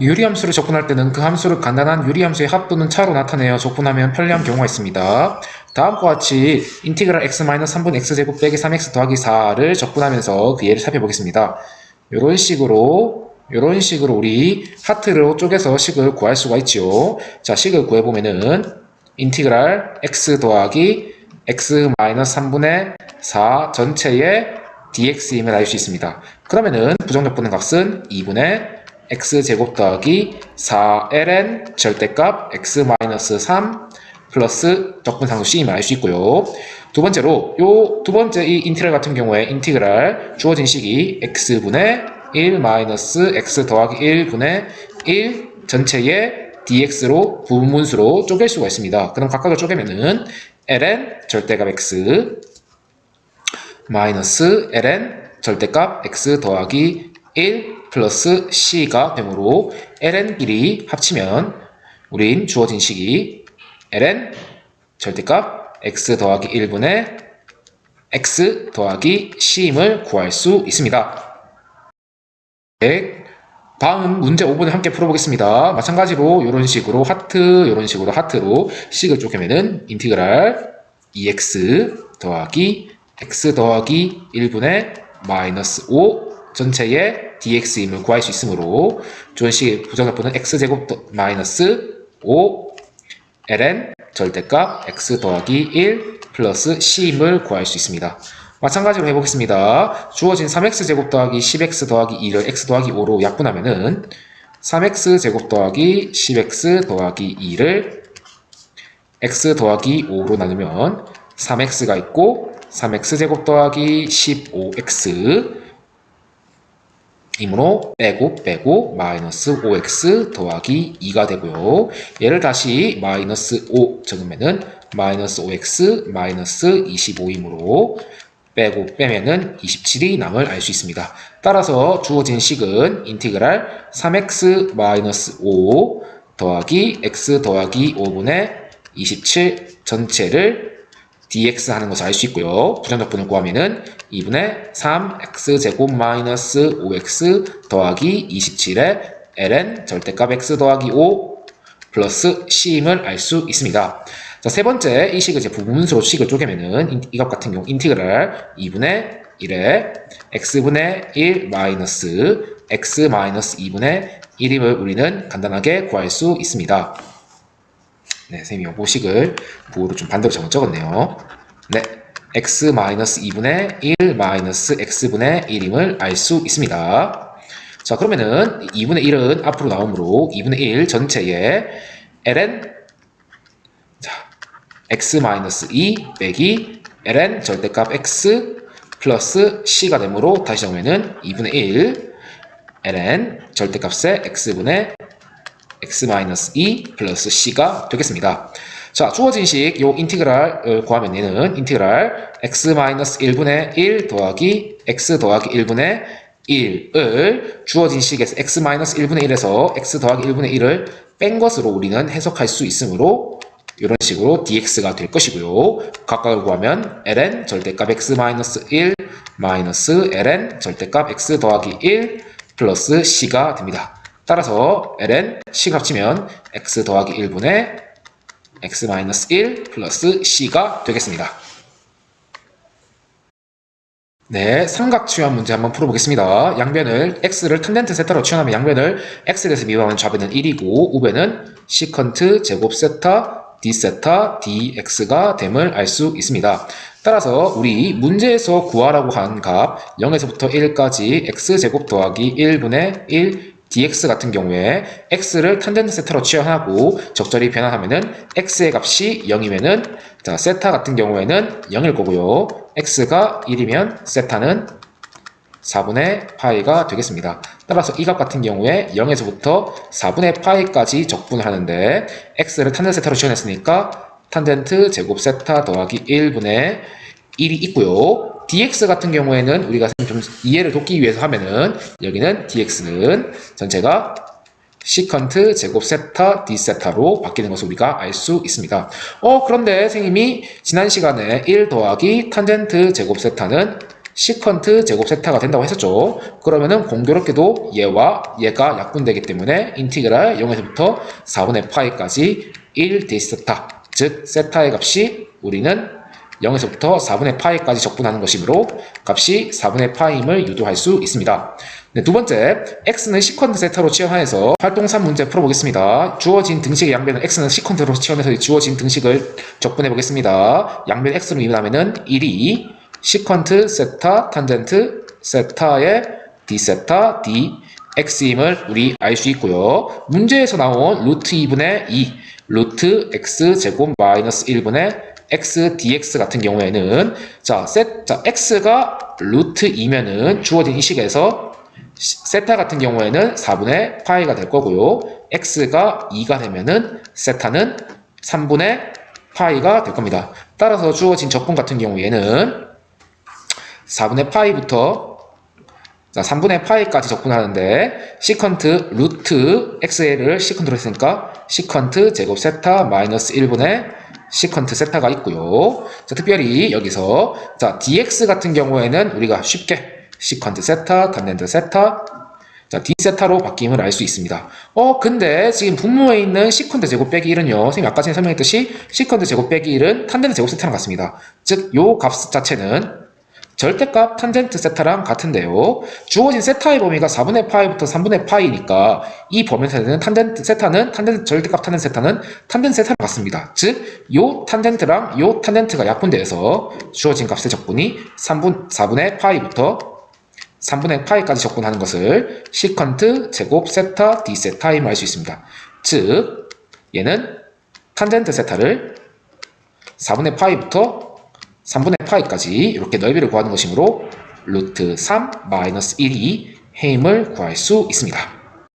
유리함수를 적분할 때는 그 함수를 간단한 유리함수의 합 또는 차로 나타내어 적분하면 편리한 경우가 있습니다. 다음과 같이 인티그랄 x-3분 x제곱 빼기 3x 더하기 4를 적분하면서 그 예를 살펴보겠습니다. 이런 식으로 이런 식으로 우리 하트로 쪼개서 식을 구할 수가 있죠. 자, 식을 구해보면은 인티그랄 x 더하기 x-3분의 4 전체의 dx임을 알 수 있습니다. 그러면은 부정적분의 값은 2분의 x제곱 더하기 4ln 절대값 x-3 플러스 적분상수 c임을 알수 있고요. 두 번째로 요 두 번째 이 인티그랄 같은 경우에 인티그랄 주어진 식이 x분의 1 마이너스 x 더하기 1분의 1 전체의 dx로 부분수로 쪼갤 수가 있습니다. 그럼 각각을 쪼개면은 ln 절대값 x 마이너스 ln 절대값 x 더하기 1 플러스 c가 되므로 ln끼리 합치면 우린 주어진 식이 ln 절대값 x 더하기 1분의 x 더하기 c임을 구할 수 있습니다. 네, 다음 문제 5번을 함께 풀어보겠습니다. 마찬가지로 이런 식으로 하트, 이런 식으로 하트로 식을 쪼개면은 인티그랄 2x 더하기 x 더하기 1분의 마이너스 5 전체의 dx임을 구할 수 있으므로 주어식 부정답변은 x제곱 더- 마이너스 5 ln 절대값 x 더하기 1 플러스 c임을 구할 수 있습니다. 마찬가지로 해보겠습니다. 주어진 3x제곱 더하기 10x 더하기 2를 x 더하기 5로 약분하면은 3x제곱 더하기 10x 더하기 2를 x 더하기 5로 나누면 3x가 있고 3x제곱 더하기 15x 이므로 빼고 빼고 마이너스 5x 더하기 2가 되고요. 얘를 다시 마이너스 5 적으면은 마이너스 5x 마이너스 25이므로 빼고 빼면은 27이 남을 알 수 있습니다. 따라서 주어진 식은 인티그랄 3x 마이너스 5 더하기 x 더하기 5분의 27 전체를 dx 하는 것을 알 수 있고요. 부정적분을 구하면은 2분의 3x제곱 마이너스 5x 더하기 27의 ln 절대값 x 더하기 5 플러스 c임을 알 수 있습니다. 자, 세 번째 이 식을 이제 부분수로 식을 쪼개면은 인- 이것 같은 경우 인티그랄 2분의 1에 x분의 1 마이너스 x 마이너스 2분의 1임을 우리는 간단하게 구할 수 있습니다. 네, 선생님이 요 식을 부호로 좀 반대로 잘못 적었네요. 네, x 마이너스 2분의 1 마이너스 x분의 1임을 알 수 있습니다. 자, 그러면은 2분의 1은 앞으로 나오므로 2분의 1 전체에 ln 자, x 마이너스 2 빼기 ln 절대값 x 플러스 c가 되므로 다시 정리는 2분의 1 ln 절대값의 x분의 x-2 플러스 c가 되겠습니다. 자, 주어진 식, 요 인티그랄을 구하면 얘는 인티그랄 x-1분의 1 더하기 x 더하기 1분의 1을 주어진 식에서 x-1분의 1에서 x 더하기 1분의 1을 뺀 것으로 우리는 해석할 수 있으므로 이런 식으로 dx가 될 것이고요. 각각을 구하면 ln 절대값 x-1 마이너스 ln 절대값 x 더하기 1 플러스 c가 됩니다. 따라서 ln c 합치면 x 더하기 1분의 x-1 플러스 c가 되겠습니다. 네, 삼각 치환 문제 한번 풀어보겠습니다. 양변을 x를 탄젠트 세타로 치환하면 양변을 x에 대해서 미분하면 좌변은 1이고 우변은 시컨트 제곱 세타 d 세타 dx가 됨을 알 수 있습니다. 따라서 우리 문제에서 구하라고 한 값 0에서부터 1까지 x제곱 더하기 1분의 1 dx 같은 경우에 x를 탄젠트 세타로 치환하고 적절히 변환하면은 x의 값이 0이면은 자 세타 같은 경우에는 0일 거고요. x가 1이면 세타는 4분의 파이가 되겠습니다. 따라서 이 값 같은 경우에 0에서부터 4분의 파이까지 적분을 하는데 x를 탄젠트 세타로 치환했으니까 탄젠트 제곱 세타 더하기 1분의 1이 있고요. Dx 같은 경우에는 우리가 좀 이해를 돕기 위해서 하면은 여기는 dx는 전체가 시컨트 제곱 세타 d 세타로 바뀌는 것을 우리가 알 수 있습니다. 어 그런데 선생님이 지난 시간에 1 더하기 탄젠트 제곱 세타는 시컨트 제곱 세타가 된다고 했었죠. 그러면은 공교롭게도 얘와 얘가 약분되기 때문에 인티그랄 0에서부터 4분의 파이까지 1 디세타 즉 세타의 값이 우리는 0에서부터 4분의 파이까지 적분하는 것이므로 값이 4분의 파임을 유도할 수 있습니다. 네, 두 번째, x는 시컨트 세타로 치환해서 활동산 문제 풀어보겠습니다. 주어진 등식의 양변을 x는 시컨트로 치환해서 주어진 등식을 적분해 보겠습니다. 양변 x로 이분하면은 1이 시컨트 세타 탄젠트 세타의 d 세타 d x임을 우리 알 수 있고요. 문제에서 나온 루트 2분의 2 루트 x 제곱 마이너스 1분의 x dx 같은 경우에는 자, 세, 자 x가 루트 2면은 주어진 이 식에서 세타 같은 경우에는 4분의 파이가 될 거고요. x가 2가 되면은 세타는 3분의 파이가 될 겁니다. 따라서 주어진 적분 같은 경우에는 4분의 파이부터 자, 3분의 파이까지 적분하는데 시컨트 루트 x를 시컨트로 했으니까 시컨트 제곱 세타 마이너스 1분의 시컨트 세타가 있고요. 자, 특별히 여기서 자, dx 같은 경우에는 우리가 쉽게 시컨트 세타, 탄젠트 세타, 자, d 세타로 바뀜을 알 수 있습니다. 어, 근데 지금 분모에 있는 시컨트 제곱 빼기 1은요. 선생님 아까 전에 설명했듯이 시컨트 제곱 빼기 1은 탄젠트 제곱 세타랑 같습니다. 즉, 요 값 자체는 절대값 탄젠트 세타랑 같은데요. 주어진 세타의 범위가 4분의 파이부터 3분의 파이니까 이 범위에서는 탄젠트 세타는 탄젠트 절대값 탄젠트 세타는 탄젠트 세타랑 같습니다. 즉, 요 탄젠트랑 요 탄젠트가 약분돼서 주어진 값의 적분이 3분 4분의 파이부터 3분의 파이까지 적분하는 것을 시컨트 제곱 세타 d 세타임을 알 수 있습니다. 즉, 얘는 탄젠트 세타를 4분의 파이부터 3분의 파이까지 이렇게 넓이를 구하는 것이므로 루트 3 마이너스 1이 해임을 구할 수 있습니다.